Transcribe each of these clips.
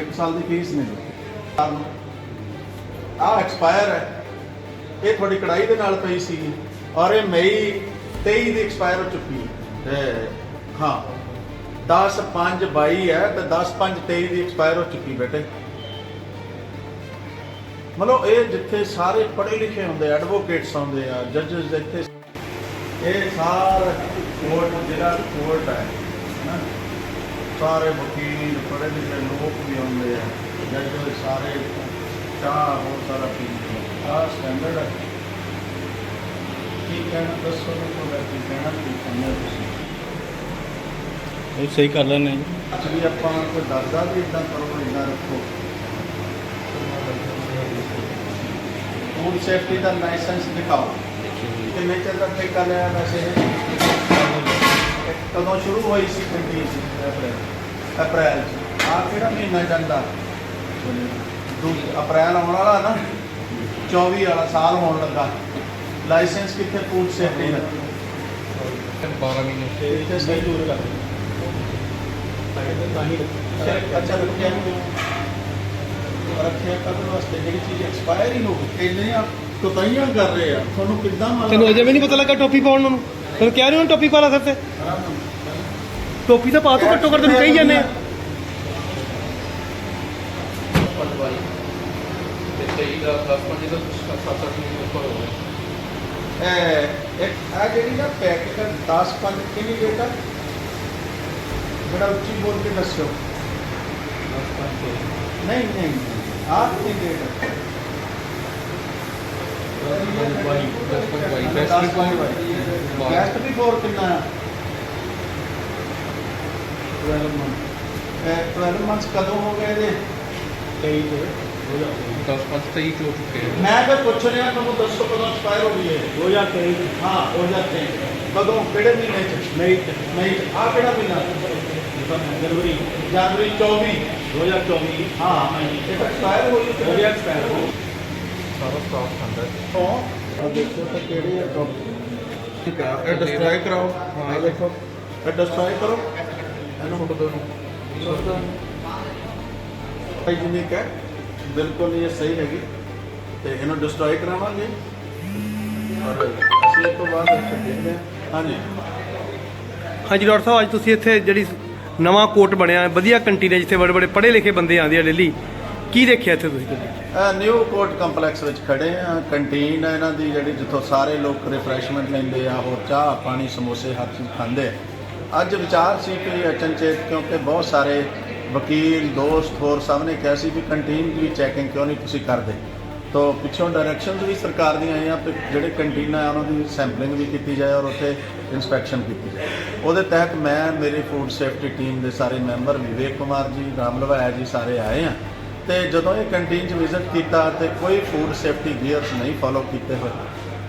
ਇੱਕ ਸਾਲ ਦੀ ਫੀਸ ਨਹੀਂ। ਆ ਐਕਸਪਾਇਰ ਹੈ। ਇਹ ਤੁਹਾਡੀ ਕੜਾਈ ਦੇ ਨਾਲ ਪਈ ਸੀ ਔਰ ਇਹ ਮਈ 23 ਦੀ ਐਕਸਪਾਇਰ ਹੋ ਚੁੱਕੀ ਹੈ। ਹਾਂ 10 5 22 ਹੈ ਤੇ 10 5 23 ਦੀ ਐਕਸਪਾਇਰ ਹੋ ਚੁੱਕੀ ਬੇਟੇ। ਮਤਲਬ ਇਹ ਜਿੱਥੇ ਸਾਰੇ ਪੜ੍ਹੇ ਲਿਖੇ ਹੁੰਦੇ ਐਡਵੋਕੇਟਸ ਹੁੰਦੇ ਆ ਜੱਜਸ ਇੱਥੇ। ਇਹ ਸਾਰਾ ਕੋਰਟ ਜਿਹੜਾ ਕੋਰਟ ਹੈ। ਨਾ ਸਾਰੇ ਵਕੀਲ ਪੜ੍ਹੇ ਲਿਖੇ ਲੋਕ ਵੀ ਹੁੰਦੇ ਆ। ਜੱਜ ਸਾਰੇ ਚਾਹ ਬਹੁਤ ਸਾਰਾ ਪੀਂਦੇ ਆ ਸਟੈਂਡਰਡ ਹੈ ਕੀ ਕਹਿਣਾ? ਦੱਸੋ ਨਾ ਤੁਹਾਡਾ ਕੀ ਕਹਿਣਾ ਕੀ ਕਹਿੰਦੇ ਤੁਸੀਂ? ਇਹ ਸਹੀ ਕਰ ਲੈਣੇ ਜੀ। ਵੀ ਆਪਾਂ ਕੋਈ ਦੱਸਦਾ ਵੀ ਇਦਾਂ ਕਰੋ ਇਦਾਂ ਰੱਖੋ। ਫੂਡ ਸੇਫਟੀ ਦਾ ਲਾਇਸੈਂਸ ਦਿਖਾਓ। ਕਿੰਨੇ ਚਿਰ ਦਾ ਠੇਕਾ ਲਿਆ ਵੈਸੇ। ਇਹ? ਕਦੋਂ ਸ਼ੁਰੂ ਹੋਈ ਸੀ ਕੰਟੀ ਸੀ? ਅਪ੍ਰੈਲ ਚ। ਆ ਕਿਹੜਾ ਮਹੀਨਾ ਜਾਂਦਾ? ਦੂ ਅਪ੍ਰੈਲ ਆਉਣ ਵਾਲਾ ਨਾ 24 ਵਾਲਾ ਸਾਲ ਹੋਣ ਲੱਗਾ। ਲਾਇਸੈਂਸ ਕਿੱਥੇ ਫੂਡ ਸੇਫਟੀ ਦਾ 12 ਮਹੀਨੇ। ਇੱਥੇ ਸਹੀ ਦੂਰ ਕਰ ਅੱਛਾ ਰੱਖਿਆ ਰੱਖਿਆ ਕਰਨ ਵਾਸਤੇ ਜਿਹੜੀ ਚੀਜ਼ ਐਕਸਪਾਇਰ ਹੀ ਹੋ ਗਈ ਇੰਨੇ ਆ ਕੁਤਾਈਆਂ ਕਰ ਰਹੇ ਆ। ਤੁਹਾਨੂੰ ਕਿੱਦਾਂ ਮਾਲੂਮ ਤੈਨੂੰ ਅਜੇ ਵੀ ਨਹੀਂ ਪਤਾ ਲੱਗਾ ਟੋਪੀ ਪਾਉਣ ਨੂੰ। ਤੈਨੂੰ ਕਹਿ ਰਹੇ ਹੋ ਟੋਪੀ ਪਾ ਲਾ ਸਿਰ ਤੇ? ਟੋਪੀ ਤਾਂ ਪਾ ਤੂੰ ਘੱਟੋ ਘੱਟ ਤੈਨੂੰ ਕਹੀ ਜਾਂਦੇ ਆ ਇਹ ਇੱਕ ਆ ਜਿਹੜੀ ਨਾ ਪੈਕੇਟ 10 5 ਕਿੰਨੀ ਰੇਟ ਆ ਬੜਾ ਉੱਚੀ ਬੋਲ ਕੇ ਦੱਸਿਓ ਨਹੀਂ ਨਹੀਂ ਆ ਕਿੰਨੀ ਰੇਟ ਹੈ ਗੈਸਟ ਵੀ ਫੋਰ ਕਿੰਨਾ ਆ 12 ਮੰਥ ਇਹ 12 ਮੰਥਸ ਕਦੋਂ ਹੋ ਗਏ ਇਹਦੇ 23 ਦੇ 10 5 23 ਹੋ ਚੁੱਕੇ ਹਨ ਮੈਂ ਤਾਂ ਪੁੱਛ ਰਿਹਾ ਤੁਹਾਨੂੰ ਦੱਸੋ ਕਦੋਂ ਐਕਸਪਾਇਰ ਹੋ ਗਈ ਹੈ 2023 ਹਾਂ 2003 ਕਦੋਂ? ਕਿਹੜੇ ਮਹੀਨੇ ਚ? ਮਈ ਨਹੀਂ ਆ ਕਿਹੜਾ ਮਹੀਨਾ? ਜਨਵਰੀ। ਜਨਵਰੀ 24 2024 ਹਾਂ ਇਹ ਐਕਸਪਾਇਰ ਹੋ ਗਈ ਹੋ ਗਿਆ ਹੋ ਸਾਰਾ ਸਟਾਕ ਹੁੰਦਾ ਤੋਂ ਆ ਦੇਖੋ ਤਾਂ ਕਿਹੜੀ ਹੈ ਟੌਪ ਠੀਕ ਹੈ ਇਹ ਡਿਸਟਰਾਈ ਕਰਾਓ। ਹਾਂ ਦੇਖੋ। ਇਹ ਡਿਸਟਰਾਈ ਕਰੋ। ਇਹਨੂੰ। ਛੋੜ ਦੋ ਨੂੰ ਹਾਈਜੀਨਿਕ ਹੈ ਬਿਲਕੁਲ ਇਹ ਸਹੀ ਹੈਗੀ। ਤੇ ਇਹਨੂੰ ਡਿਸਟਰਾਈ ਕਰਾਵਾਂਗੇ। ਔਰ ਅਸੀਂ ਇਹ ਤੋਂ ਬਾਅਦ ਇੱਥੇ ਦੇਖਦੇ ਹਾਂ। ਹਾਂਜੀ। ਹਾਂਜੀ ਡਾਕਟਰ ਸਾਹਿਬ ਅੱਜ ਤੁਸੀਂ ਇੱਥੇ ਜਿਹੜੀ ਨਵਾਂ ਕੋਰਟ ਬਣਿਆ ਹੈ, ਵਧੀਆ ਕੰਟੀਨ ਹੈ ਜਿੱਥੇ ਬੜੇ ਬੜੇ ਪੜ੍ਹੇ ਲਿਖੇ ਬੰਦੇ ਆਉਂਦੇ ਆ ਡੇਲੀ। ਕੀ ਦੇਖਿਆ ਇੱਥੇ ਤੁਸੀਂ? ਨਿਊ ਕੋਰਟ ਕੰਪਲੈਕਸ ਵਿੱਚ ਖੜੇ ਆ। ਕੰਟੀਨ ਹੈ ਇਹਨਾਂ ਦੀ ਜਿਹੜੀ ਜਿੱਥੋਂ ਸਾਰੇ ਲੋਕ ਰਿਫਰੈਸ਼ਮੈਂਟ ਲੈਂਦੇ ਆ ਹੋਰ ਚਾਹ ਪਾਣੀ ਸਮੋਸੇ ਹਰ ਚੀਜ਼ ਖਾਂਦੇ ਆ। ਅੱਜ ਵਿਚਾਰ ਸੀ ਕਿ ਅਚਨਚੇਤ ਕਿਉਂਕਿ ਬਹੁਤ ਸਾਰੇ ਵਕੀਲ, ਦੋਸਤ ਹੋਰ ਸਭ ਨੇ ਕਿਹਾ ਸੀ ਵੀ ਕੰਟੀਨ ਦੀ ਚੈਕਿੰਗ ਕਿਉਂ ਨਹੀਂ ਤੁਸੀਂ ਕਰਦੇ? ਤੋ ਪਿੱਛੋਂ ਡਾਇਰੈਕਸ਼ਨਸ ਵੀ ਸਰਕਾਰ ਦੀਆਂ ਆਈਆਂ ਕਿ ਜਿਹੜੇ ਕੰਟੀਨਾਂ ਆ ਉਹਨਾਂ ਦੀ ਸੈਂਪਲਿੰਗ ਵੀ ਕੀਤੀ ਜਾਏ ਔਰ ਉੱਥੇ ਇਨਸਪੈਕਸ਼ਨ ਕੀਤੀ ਜਾਏ। ਉਹਦੇ ਤਹਿਤ ਮੈਂ, ਮੇਰੀ ਫੂਡ ਸੇਫਟੀ ਟੀਮ ਦੇ ਸਾਰੇ ਮੈਂਬਰ ਵਿਵੇਕ ਕੁਮਾਰ ਜੀ ਰਾਮ ਲਵਾਇਆ ਜੀ ਸਾਰੇ ਆਏ ਆ। ਤੇ ਜਦੋਂ ਇਹ ਕੰਟੀਨ 'ਚ ਵਿਜ਼ਿਟ ਕੀਤਾ ਤੇ ਕੋਈ ਫੂਡ ਸੇਫਟੀ ਗੀਅਰਸ ਨਹੀਂ ਫਾਲੋ ਕੀਤੇ ਹੋਏ।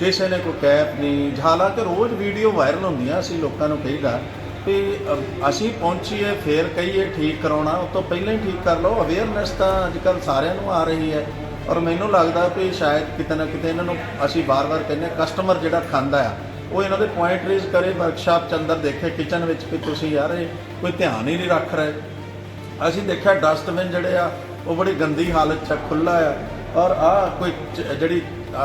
ਕਿਸੇ ਨੇ ਕੋਈ ਕੈਪ ਨਹੀਂ। ਹਾਲਾਂਕਿ ਰੋਜ਼ ਵੀਡੀਓ ਵਾਇਰਲ ਹੁੰਦੀਆਂ, ਅਸੀਂ ਲੋਕਾਂ ਨੂੰ ਕਹੀਦਾ ਵੀ ਅ- ਅਸੀਂ ਪਹੁੰਚੀਏ, ਫੇਰ ਕਹੀਏ ਠੀਕ ਕਰਾਉਣਾ, ਉਹ ਤੋਂ ਪਹਿਲਾਂ ਹੀ ਠੀਕ ਕਰ ਲਓ। ਅਵੇਅਰਨੈਸ ਤਾਂ ਅੱਜ ਕੱਲ੍ਹ ਸਾਰਿਆਂ ਨੂੰ ਆ ਰਹੀ ਹੈ। ਔਰ ਮੈਨੂੰ ਲੱਗਦਾ ਵੀ ਸ਼ਾਇਦ ਕਿਤੇ ਨਾ ਕਿਤੇ ਇਹਨਾਂ ਨੂੰ ਅਸੀਂ ਬਾਰ-ਬਾਰ ਕਹਿੰਦੇ ਕਸਟਮਰ ਜਿਹੜਾ ਖਾਂਦਾ ਆ, ਉਹ ਇਹਨਾਂ ਦੇ ਪੁਆਇੰਟ ਰੇਜ਼ ਕਰੇ ਵਰਕਸ਼ਾਪ ਚ ਅੰਦਰ ਦੇਖੇ ਕਿਚਨ ਵਿੱਚ ਕਿ ਤੁਸੀਂ ਯਾਰ ਇਹ ਕੋਈ ਧਿਆਨ ਹੀ ਨਹੀਂ ਰੱਖ ਰਹੇ। ਅਸੀਂ ਦੇਖਿਆ ਡਸਟਬਿਨ ਜਿਹੜੇ ਆ, ਉਹ ਬੜੀ ਗੰਦੀ ਹਾਲਤ 'ਚ ਖੁੱਲਾ ਆ। ਔਰ ਆ ਕੋਈ ਚ- ਜਿਹੜੀ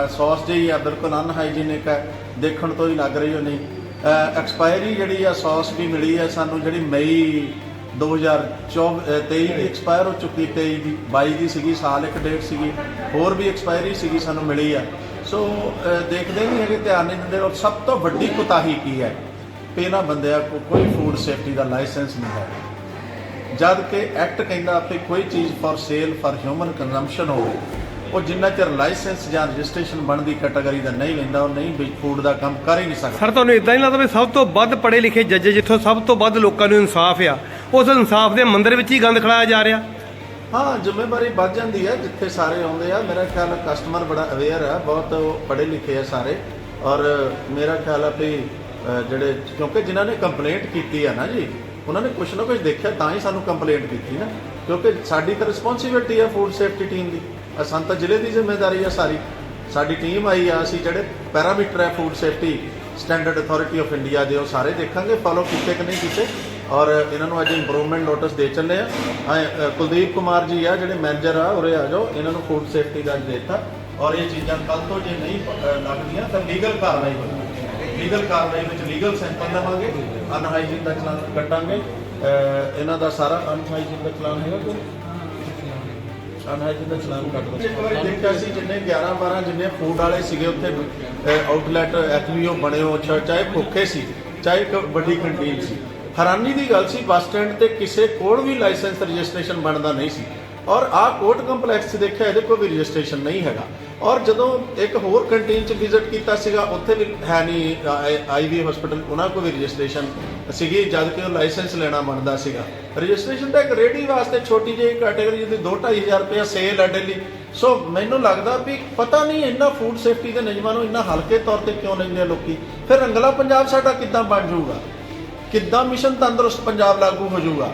ਸੌਸ ਜਿਹੀ ਆ, ਬਿਲਕੁਲ ਅਨਹਾਈਜੀਨਿਕ ਹੈ ਦੇਖਣ ਤੋਂ ਹੀ ਲੱਗ ਰਹੀ ਹੋ ਨਹੀਂ ਐਕਸਪਾਇਰੀ ਜਿਹੜੀ ਆ ਸੌਸ ਵੀ ਮਿਲੀ ਹੈ ਸਾਨੂੰ ਜਿਹੜੀ ਮਈ 2023 ਦੀ ਐਕਸਪਾਇਰ ਹੋ ਚੁੱਕੀ 23 ਦੀ 22 ਦੀ ਸੀਗੀ, ਸਾਲ ਇੱਕ ਡੇਟ ਸੀਗੀ, ਹੋਰ ਵੀ ਐਕਸਪਾਇਰੀ ਸੀਗੀ, ਸਾਨੂੰ ਮਿਲੀ ਆ। ਸੋ ਦੇਖਦੇ ਨਹੀਂ ਹੈਗੇ, ਧਿਆਨ ਨਹੀਂ ਦਿੰਦੇ, ਔਰ ਸਭ ਤੋਂ ਵੱਡੀ ਕੁਤਾਹੀ ਕੀ ਹੈ? ਵੀ ਇਹਨਾਂ ਬੰਦਿਆਂ ਕੋਲ ਕੋਈ ਫੂਡ ਸੇਫਟੀ ਦਾ ਲਾਇਸੈਂਸ ਨਹੀਂ ਹੈ। ਜਦ ਕਿ ਐਕਟ ਕਹਿੰਦਾ ਕਿ ਕੋਈ ਚੀਜ਼ for sale for human consumption ਹੋਵੇ ਉਹ ਜਿੰਨਾ ਚਿਰ ਲਾਇਸੈਂਸ ਜਾਂ ਰਜਿਸਟ੍ਰੇਸ਼ਨ ਬਣਦੀ ਕੈਟਾਗਰੀ ਦਾ ਨਹੀਂ ਲੈਂਦਾ ਉਹ ਨਹੀਂ ਫੂਡ ਦਾ ਕੰਮ ਕਰ ਹੀ ਨਹੀਂ ਸਕਦਾ। ਸਰ ਤੁਹਾਨੂੰ ਇਦਾਂ ਨਹੀਂ ਲੱਗਦਾ ਵੀ ਸਭ ਤੋਂ ਵੱਧ ਪੜ੍ਹੇ ਲਿਖੇ ਜੱਜ ਜਿੱਥੋਂ ਸਭ ਤੋਂ ਵੱਧ ਲੋਕਾਂ ਨੂੰ ਇਨਸਾਫ ਆ ਉਸ ਇਨਸਾਫ ਦੇ ਮੰਦਿਰ ਵਿੱਚ ਹੀ ਗੰਦ ਖੜਾਇਆ ਜਾ ਰਿਹਾ? ਹਾਂ ਜ਼ਿੰਮੇਵਾਰੀ ਵੱਧ ਜਾਂਦੀ ਹੈ ਜਿੱਥੇ ਸਾਰੇ ਆਉਂਦੇ ਆ। ਮੇਰਾ ਖਿਆਲ ਕਸਟਮਰ ਬੜਾ ਅਵੇਅਰ ਹੈ ਬਹੁਤ ਪੜ੍ਹੇ ਲਿਖੇ ਆ ਸਾਰੇ। ਔਰ ਮੇਰਾ ਖਿਆਲ ਹੈ ਵੀ ਜਿਹੜੇ ਕਿਉਂਕਿ ਜਿਨ੍ਹਾਂ ਨੇ ਕੰਪਲੇਂਟ ਕੀਤੀ ਆ ਨਾ ਜੀ ਉਹਨਾਂ ਨੇ ਕੁਝ ਨਾ ਕੁਝ ਦੇਖਿਆ ਤਾਂ ਹੀ ਸਾਨੂੰ ਕੰਪਲੇਂਟ ਕੀਤੀ ਨਾ। ਕਿਉਂਕਿ ਸਾਡੀ ਤਾਂ ਰਿਸਪੌਂਸਿਬਿਲਟੀ ਆ ਫੂਡ ਸੇਫਟੀ ਟੀਮ ਦੀ। ਅ, ਜ਼ਿਲ੍ਹੇ ਦੀ ਜ਼ਿੰਮੇਵਾਰੀ ਆ ਸਾਰੀ। ਸਾਡੀ ਟੀਮ ਆਈ ਆ ਅਸੀਂ ਜਿਹੜੇ ਪੈਰਾਮੀਟਰ ਹੈ food safety standard authority of India ਦੇ ਉਹ ਸਾਰੇ ਦੇਖਾਂਗੇ ਫਾਲੋ ਕੀਤੇ ਕਿ ਨਹੀਂ ਕੀਤੇ। ਔਰ ਇਹਨਾਂ ਨੂੰ ਅੱਜ ਇੰਪਰੂਵਮੈਂਟ ਨੋਟਿਸ ਦੇ ਚੱਲੇ ਆ। ਕੁਲਦੀਪ ਕੁਮਾਰ ਜੀ ਆ ਜਿਹੜੇ ਮੈਨੇਜਰ ਆ ਉਰੇ ਆ ਜਾਓ। ਇਹਨਾਂ ਨੂੰ ਫੂਡ ਸੇਫਟੀ ਦਾ ਅੱਜ ਦੇਤਾ। ਔਰ ਇਹ ਚੀਜ਼ਾਂ ਕੱਲ ਤੋਂ ਜੇ ਨਹੀਂ ਲੱਗਦੀਆਂ ਤਾਂ ਲੀਗਲ ਕਾਰਵਾਈ ਹੋਵੇਗੀ। ਲੀਗਲ ਕਾਰਵਾਈ ਵਿੱਚ ਲੀਗਲ ਸੈਂਪਲ ਲਵਾਂਗੇ ਅਨਹਾਈਜੀਨ ਦਾ ਚਲਾਨ ਕੱਟਾਂਗੇ। ਇਹਨਾਂ ਦਾ ਸਾਰਾ ਅਨਹਾਈਜੀਨ ਦਾ ਚਲਾਨ ਹੈਗਾ ਕੋਈ? ਅਨਹਾਈਜੀਨ ਦਾ ਚਲਾਨ ਕੱਟ ਦੋ। ਇੱਕ ਵਾਰੀ ਦੇਖਿਆ ਸੀ ਜਿੰਨੇ 11 12 ਜਿੰਨੇ ਫੂਡ ਵਾਲੇ ਸੀਗੇ ਉੱਥੇ ਆਊਟਲੈਟ ਐਕਵੀਓ ਬਣੇ ਹੋ ਚਾਹੇ ਭੁੱਖੇ ਸੀ, ਚਾਹੇ ਵੱਡੀ ਕੰਟੀਨ ਸੀ। ਹੈਰਾਨੀ ਦੀ ਗੱਲ ਸੀ, ਬੱਸ ਸਟੈਂਡ ਤੇ ਕਿਸੇ ਕੋਲ ਵੀ ਲਾਇਸੈਂਸ ਰਜਿਸਟ੍ਰੇਸ਼ਨ ਬਣਦਾ ਨਹੀਂ ਸੀ। ਔਰ ਆ ਕੋਰਟ ਕੰਪਲੈਕਸ 'ਚ ਦੇਖਿਆ, ਇਹਦੇ ਕੋਲ ਵੀ ਰਜਿਸਟ੍ਰੇਸ਼ਨ ਨਹੀਂ ਹੈਗਾ। ਔਰ ਜਦੋਂ ਇੱਕ ਹੋਰ ਕੰਟੀਨ 'ਚ ਵਿਜ਼ਿਟ ਕੀਤਾ ਸੀਗਾ, ਉੱਥੇ ਵੀ ਹੈ ਨਹੀਂ ਆਈਵੀ ਹਸਪੀਟਲ, ਉਹਨਾਂ ਕੋਲ ਵੀ ਰਜਿਸਟ੍ਰੇਸ਼ਨ ਸੀਗੀ, ਜਦ ਕਿ ਉਹ ਲਾਇਸੈਂਸ ਲੈਣਾ ਬਣਦਾ ਸੀਗਾ। ਰਜਿਸਟ੍ਰੇਸ਼ਨ ਤਾਂ ਇੱਕ ਰੇਡੀ ਵਾਸਤੇ ਛੋਟੀ ਜਿਹੀ ਕੈਟਾਗਰੀ ਦੀ 2-2500 ਰੁਪਏ ਸੇਲ ਹੈ ਲਈ ਸੋ ਮੈਨੂੰ ਲੱਗਦਾ ਵੀ ਪਤਾ ਨਹੀਂ ਇੰਨਾ ਫੂਡ ਸੇਫਟੀ ਦੇ ਨਿਯਮਾਂ ਨੂੰ ਇੰਨਾ ਹਲਕੇ ਤੌਰ ਤੇ ਕਿਉਂ ਲੈਂਦੇ ਆ ਲੋਕੀ। ਫਿਰ ਰੰਗਲਾ ਪੰਜਾਬ ਸਾਡਾ ਕਿੱਦਾਂ ਬਣ ਜਾਊਗਾ? ਕਿੱਦਾਂ ਮਿਸ਼ਨ ਤੰਦਰੁਸਤ ਪੰਜਾਬ ਲਾਗੂ ਹੋ ਜਾਊਗਾ?